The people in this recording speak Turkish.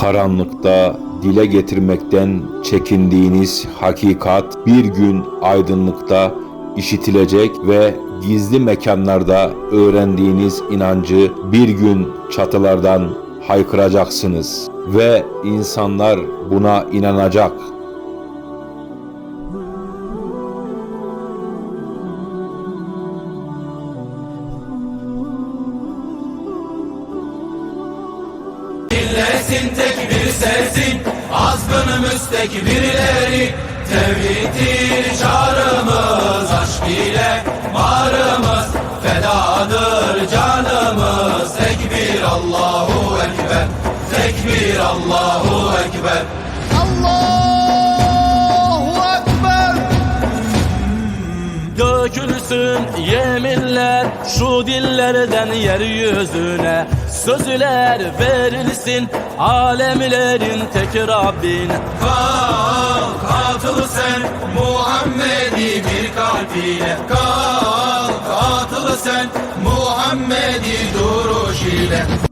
Karanlıkta dile getirmekten çekindiğiniz hakikat bir gün aydınlıkta işitilecek ve gizli mekanlarda öğrendiğiniz inancı bir gün çatılardan haykıracaksınız ve insanlar buna inanacak. Milletin tek bir sesin. Azgın müstekbirleri Tevhiddir çağrımız Aşk ile marımız Fedadır canımız. Tekbir Allahu Ekber. Tekbir Allahu Ekber. Allahu Dökülsün yeminler şu dillerden yeryüzüne Sözler verilsin alemlerin tek Rabbine Kalk atıl sen Muhammed'i bir kalp ile Kalk sen Muhammed'i duruş ile